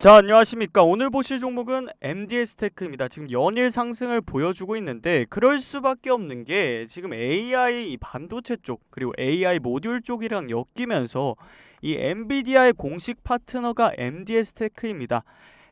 자 안녕하십니까. 오늘 보실 종목은 MDS 테크입니다. 지금 연일 상승을 보여주고 있는데 그럴 수밖에 없는 게 지금 AI 이 반도체 쪽 그리고 AI 모듈 쪽이랑 엮이면서 이 엔비디아의 공식 파트너가 MDS 테크입니다.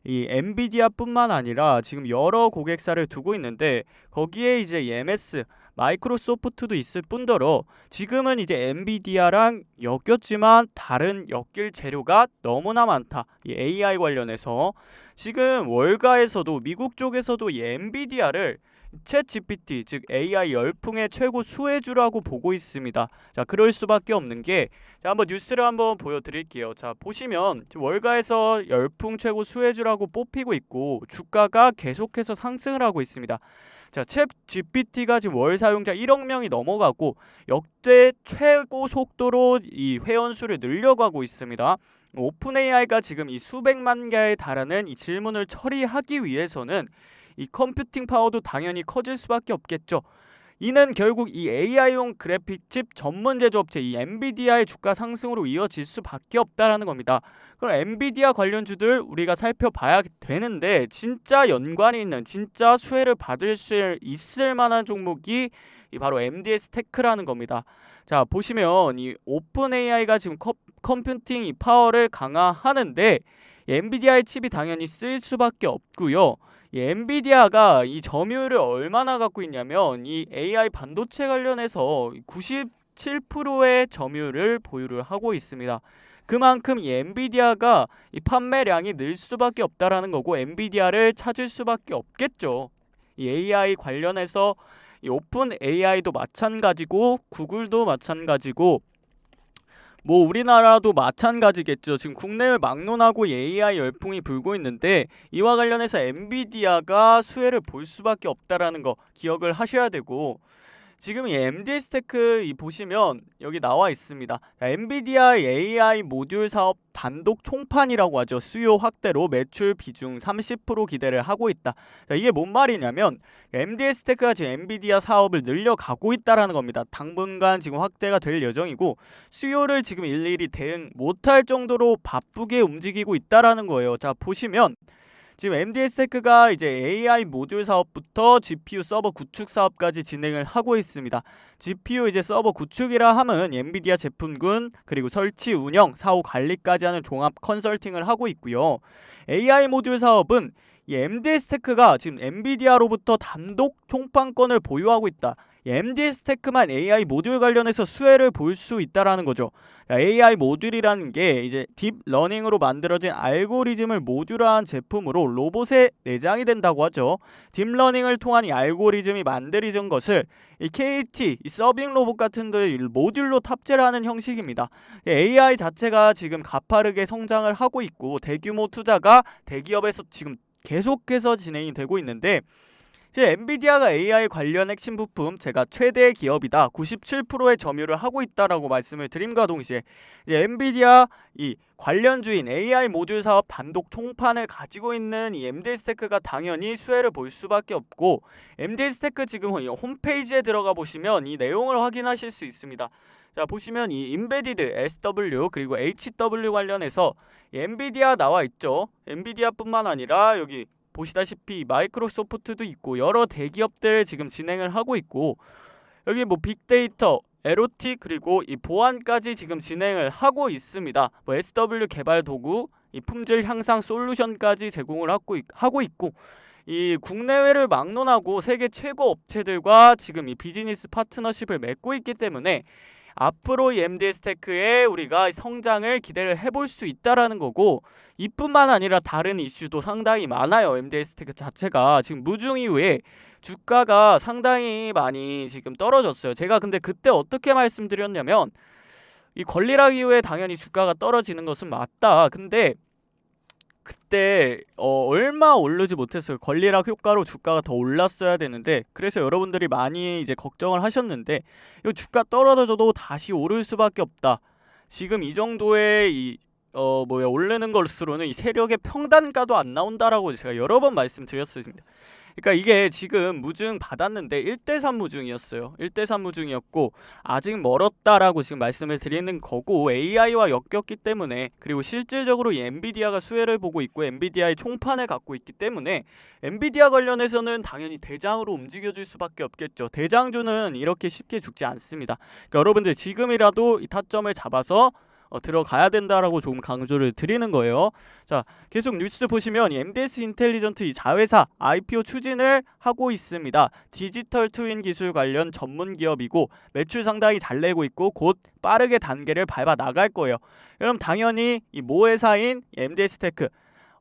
이 엔비디아뿐만 아니라 지금 여러 고객사를 두고 있는데 거기에 이제 EMS 마이크로소프트도 있을 뿐더러 지금은 이제 엔비디아랑 엮였지만 다른 엮일 재료가 너무나 많다. 이 AI 관련해서 지금 월가에서도 미국 쪽에서도 이 엔비디아를 챗 GPT 즉 AI 열풍의 최고 수혜주라고 보고 있습니다. 자, 그럴 수밖에 없는 게 자, 한번 뉴스를 한번 보여 드릴게요. 자, 보시면 월가에서 열풍 최고 수혜주라고 뽑히고 있고 주가가 계속해서 상승을 하고 있습니다. 자, 챗 GPT가 지금 월 사용자 1억 명이 넘어가고 역대 최고 속도로 이 회원 수를 늘려가고 있습니다. 오픈 AI가 지금 이 수백만 개에 달하는 이 질문을 처리하기 위해서는 이 컴퓨팅 파워도 당연히 커질 수밖에 없겠죠. 이는 결국 이 AI용 그래픽칩 전문 제조업체 이 엔비디아의 주가 상승으로 이어질 수밖에 없다라는 겁니다. 그럼 엔비디아 관련주들 우리가 살펴봐야 되는데 진짜 연관이 있는 진짜 수혜를 받을 수 있을 만한 종목이 이 바로 MDS 테크라는 겁니다. 자 보시면 이 오픈 AI가 지금 컴, 컴퓨팅 이 파워를 강화하는데 엔비디아의 칩이 당연히 쓰일 수밖에 없고요. 이 엔비디아가 이 점유율을 얼마나 갖고 있냐면 이 AI 반도체 관련해서 97%의 점유율을 보유를 하고 있습니다. 그만큼 이 엔비디아가 이 판매량이 늘 수밖에 없다라는 거고 엔비디아를 찾을 수밖에 없겠죠. 이 AI 관련해서 이 오픈 AI도 마찬가지고 구글도 마찬가지고 뭐 우리나라도 마찬가지겠죠. 지금 국내에 막론하고 AI 열풍이 불고 있는데 이와 관련해서 엔비디아가 수혜를 볼 수밖에 없다라는 거 기억을 하셔야 되고 지금 이 MD 스테크 이 보시면 여기 나와 있습니다. 엔비디아 AI 모듈 사업 단독 총판이라고 하죠. 수요 확대로 매출 비중 30% 기대를 하고 있다. 자, 이게 뭔 말이냐면 MD 스테크가 지금 엔비디아 사업을 늘려가고 있다라는 겁니다. 당분간 지금 확대가 될 예정이고 수요를 지금 일일이 대응 못할 정도로 바쁘게 움직이고 있다라는 거예요. 자 보시면 지금 MDS 테크가 이제 AI 모듈 사업부터 GPU 서버 구축 사업까지 진행을 하고 있습니다. GPU 이제 서버 구축이라 함은 엔비디아 제품군 그리고 설치 운영 사후 관리까지 하는 종합 컨설팅을 하고 있고요. AI 모듈 사업은 이 MDS 테크가 지금 엔비디아로부터 단독 총판권을 보유하고 있다. MDS 테크만 AI 모듈 관련해서 수혜를 볼 수 있다라는 거죠. AI 모듈이라는 게 이제 딥 러닝으로 만들어진 알고리즘을 모듈화한 제품으로 로봇에 내장이 된다고 하죠. 딥 러닝을 통한 이 알고리즘이 만들어진 것을 이 KT 이 서빙 로봇 같은 데 모듈로 탑재를 하는 형식입니다. AI 자체가 지금 가파르게 성장을 하고 있고 대규모 투자가 대기업에서 지금 계속해서 진행이 되고 있는데 제 엔비디아가 AI 관련 핵심 부품 제가 최대 기업이다 97%의 점유를 하고 있다라고 말씀을 드림과 동시에 엔비디아 이 관련 주인 AI 모듈 사업 단독 총판을 가지고 있는 이 MD 스테크가 당연히 수혜를 볼 수밖에 없고 MD 스테크 지금 홈페이지에 들어가 보시면 이 내용을 확인하실 수 있습니다. 자 보시면 이 인베디드 SW 그리고 HW 관련해서 엔비디아 나와 있죠. 엔비디아뿐만 아니라 여기 보시다시피 마이크로소프트도 있고 여러 대기업들 지금 진행을 하고 있고 여기 뭐 빅데이터 에로틱 그리고 이 보안까지 지금 진행을 하고 있습니다. 뭐 SW 개발 도구, 이 품질 향상 솔루션까지 제공을 하고, 있, 하고 있고 이 국내외를 막론하고 세계 최고 업체들과 지금 이 비즈니스 파트너십을 맺고 있기 때문에 앞으로 이 MD 스테크에 우리가 성장을 기대를 해볼 수 있다라는 거고 이뿐만 아니라 다른 이슈도 상당히 많아요. MD 스테크 자체가 지금 무중 이후에 주가가 상당히 많이 지금 떨어졌어요. 제가 근데 그때 어떻게 말씀드렸냐면 이 권리락 이후에 당연히 주가가 떨어지는 것은 맞다. 근데 그때 어, 얼마 오르지 못했어요. 권리락 효과로 주가가 더 올랐어야 되는데 그래서 여러분들이 많이 이제 걱정을 하셨는데 이 주가 떨어져도 다시 오를 수밖에 없다. 지금 이 정도의 이 어 뭐야 오르는 것으로는 이 세력의 평단가도 안 나온다라고 제가 여러 번 말씀드렸습니다. 그러니까 이게 지금 무증 받았는데 1대3 무증이었어요. 1대3 무증이었고 아직 멀었다라고 지금 말씀을 드리는 거고 AI와 엮였기 때문에 그리고 실질적으로 이 엔비디아가 수혜를 보고 있고 엔비디아의 총판을 갖고 있기 때문에 엔비디아 관련해서는 당연히 대장으로 움직여줄 수밖에 없겠죠. 대장주는 이렇게 쉽게 죽지 않습니다. 그러니까 여러분들 지금이라도 이 타점을 잡아서 어, 들어가야 된다라고 조금 강조를 드리는 거예요. 자, 계속 뉴스 보시면 이 MDS 인텔리전트 이 자회사 IPO 추진을 하고 있습니다. 디지털 트윈 기술 관련 전문 기업이고 매출 상당히 잘 내고 있고 곧 빠르게 단계를 밟아 나갈 거예요. 그럼 당연히 이 모 회사인 MDS 테크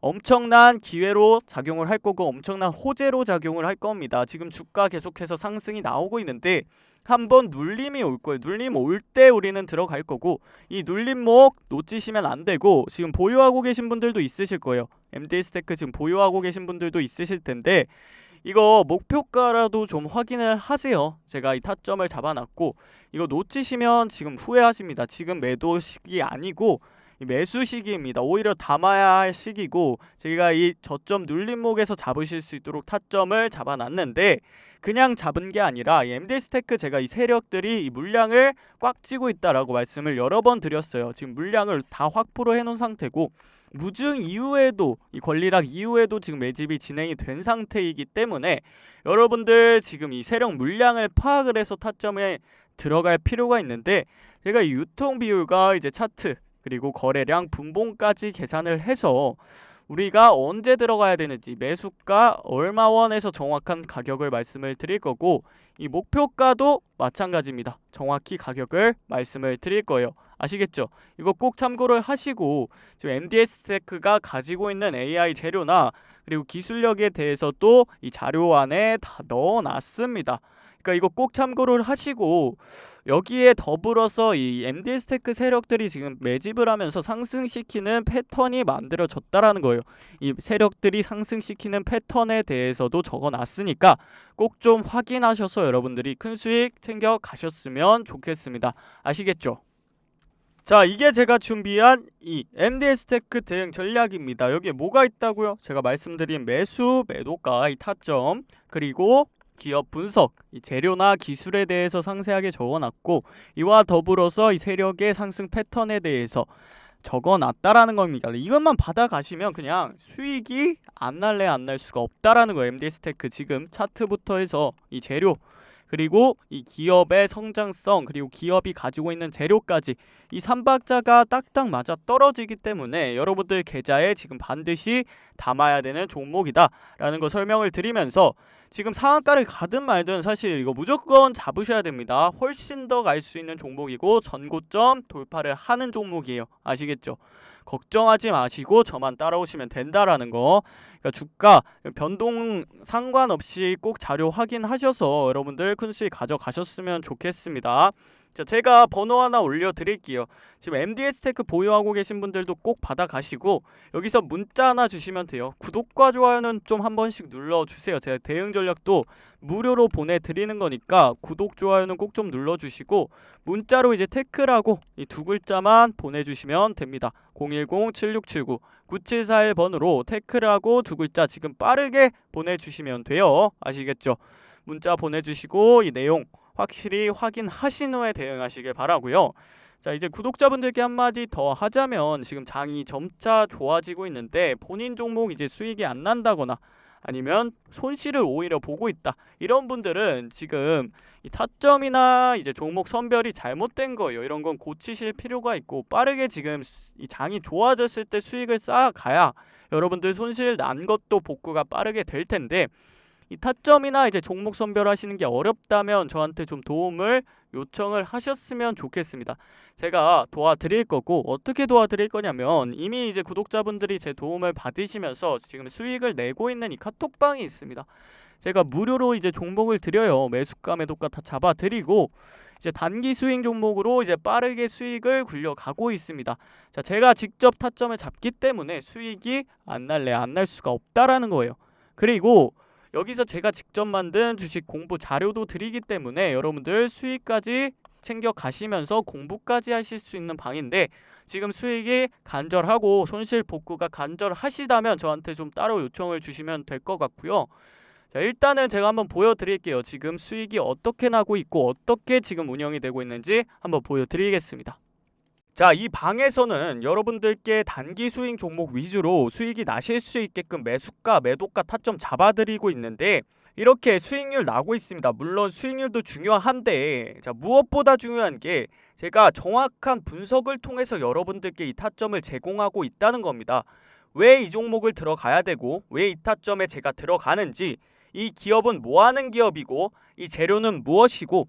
엄청난 기회로 작용을 할 거고 엄청난 호재로 작용을 할 겁니다. 지금 주가 계속해서 상승이 나오고 있는데 한번 눌림이 올 거예요. 눌림 올 때 우리는 들어갈 거고 이 눌림목 놓치시면 안 되고 지금 보유하고 계신 분들도 있으실 거예요. MD 스테크 지금 보유하고 계신 분들도 있으실 텐데 이거 목표가라도 좀 확인을 하세요. 제가 이 타점을 잡아놨고 이거 놓치시면 지금 후회하십니다. 지금 매도 시기 아니고 이 매수 시기입니다. 오히려 담아야 할 시기고 제가 이 저점 눌림목에서 잡으실 수 있도록 타점을 잡아놨는데 그냥 잡은 게 아니라 이 MD 스테크 제가 이 세력들이 이 물량을 꽉 쥐고 있다라고 말씀을 여러 번 드렸어요. 지금 물량을 다 확보를 해놓은 상태고 무증 이후에도 이 권리락 이후에도 지금 매집이 진행이 된 상태이기 때문에 여러분들 지금 이 세력 물량을 파악을 해서 타점에 들어갈 필요가 있는데 제가 이 유통 비율과 이제 차트 그리고 거래량 분봉까지 계산을 해서 우리가 언제 들어가야 되는지 매수가 얼마 원에서 정확한 가격을 말씀을 드릴 거고 이 목표가도 마찬가지입니다. 정확히 가격을 말씀을 드릴 거예요. 아시겠죠? 이거 꼭 참고를 하시고 지금 MDS 테크가 가지고 있는 AI 재료나 그리고 기술력에 대해서도 이 자료 안에 다 넣어놨습니다. 그러니까 이거 꼭 참고를 하시고 여기에 더불어서 이 MD 스테크 세력들이 지금 매집을 하면서 상승시키는 패턴이 만들어졌다라는 거예요. 이 세력들이 상승시키는 패턴에 대해서도 적어놨으니까 꼭 좀 확인하셔서 여러분들이 큰 수익 챙겨 가셨으면 좋겠습니다. 아시겠죠? 자 이게 제가 준비한 이 MDS 테크 대응 전략입니다. 여기에 뭐가 있다고요? 제가 말씀드린 매수, 매도가, 이 타점 그리고 기업 분석, 이 재료나 기술에 대해서 상세하게 적어놨고 이와 더불어서 이 세력의 상승 패턴에 대해서 적어놨다라는 겁니다. 이것만 받아가시면 그냥 수익이 안 날래 안 날 수가 없다라는 거예요. MDS 테크 지금 차트부터 해서 이 재료 그리고 이 기업의 성장성 그리고 기업이 가지고 있는 재료까지 이 삼박자가 딱딱 맞아 떨어지기 때문에 여러분들 계좌에 지금 반드시 담아야 되는 종목이다라는 거 설명을 드리면서 지금 상한가를 가든 말든 사실 이거 무조건 잡으셔야 됩니다. 훨씬 더 갈 수 있는 종목이고 전고점 돌파를 하는 종목이에요. 아시겠죠? 걱정하지 마시고 저만 따라오시면 된다라는 거. 그러니까 주가 변동 상관없이 꼭 자료 확인하셔서 여러분들 큰 수익 가져가셨으면 좋겠습니다. 자, 제가 번호 하나 올려드릴게요. 지금 MDS 테크 보유하고 계신 분들도 꼭 받아가시고 여기서 문자 하나 주시면 돼요. 구독과 좋아요는 좀 한 번씩 눌러주세요. 제가 대응 전략도 무료로 보내드리는 거니까 구독, 좋아요는 꼭 좀 눌러주시고 문자로 이제 테크라고 이 두 글자만 보내주시면 됩니다. 010-7679-9741번으로 테크라고 두 글자 지금 빠르게 보내주시면 돼요. 아시겠죠? 문자 보내주시고 이 내용 확실히 확인하신 후에 대응하시길 바라고요. 자 이제 구독자분들께 한마디 더 하자면 지금 장이 점차 좋아지고 있는데 본인 종목 이제 수익이 안 난다거나 아니면 손실을 오히려 보고 있다 이런 분들은 지금 이 타점이나 이제 종목 선별이 잘못된 거예요 이런 건 고치실 필요가 있고 빠르게 지금 이 장이 좋아졌을 때 수익을 쌓아가야 여러분들 손실 난 것도 복구가 빠르게 될 텐데 이 타점이나 이제 종목 선별하시는 게 어렵다면 저한테 좀 도움을 요청을 하셨으면 좋겠습니다. 제가 도와드릴 거고 어떻게 도와드릴 거냐면 이미 이제 구독자분들이 제 도움을 받으시면서 지금 수익을 내고 있는 이 카톡방이 있습니다. 제가 무료로 이제 종목을 드려요. 매수가 매도가 다 잡아드리고 이제 단기 수익 종목으로 이제 빠르게 수익을 굴려가고 있습니다. 자, 제가 직접 타점을 잡기 때문에 수익이 안 날래 안 날 수가 없다라는 거예요. 그리고 여기서 제가 직접 만든 주식 공부 자료도 드리기 때문에 여러분들 수익까지 챙겨 가시면서 공부까지 하실 수 있는 방인데 지금 수익이 간절하고 손실 복구가 간절하시다면 저한테 좀 따로 요청을 주시면 될 것 같고요. 자, 일단은 제가 한번 보여드릴게요. 지금 수익이 어떻게 나고 있고 어떻게 지금 운영이 되고 있는지 한번 보여드리겠습니다. 자, 이 방에서는 여러분들께 단기 수익 종목 위주로 수익이 나실 수 있게끔 매수가, 매도가 타점 잡아드리고 있는데 이렇게 수익률 나고 있습니다. 물론 수익률도 중요한데 자, 무엇보다 중요한 게 제가 정확한 분석을 통해서 여러분들께 이 타점을 제공하고 있다는 겁니다. 왜 이 종목을 들어가야 되고 왜 이 타점에 제가 들어가는지 이 기업은 뭐 하는 기업이고 이 재료는 무엇이고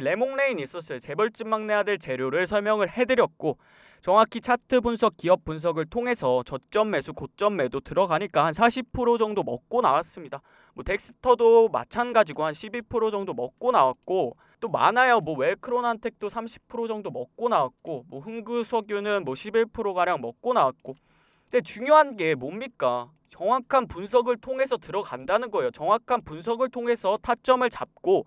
레몽레인 있었어요. 재벌집 막내 아들 재료를 설명을 해드렸고 정확히 차트 분석, 기업 분석을 통해서 저점 매수, 고점 매도 들어가니까 한 40% 정도 먹고 나왔습니다. 뭐 덱스터도 마찬가지고 한 12% 정도 먹고 나왔고 또 많아요. 뭐 웰크론한텍도 30% 정도 먹고 나왔고 뭐 흥구석유는 뭐 11% 가량 먹고 나왔고 근데 중요한 게 뭡니까? 정확한 분석을 통해서 들어간다는 거예요. 정확한 분석을 통해서 타점을 잡고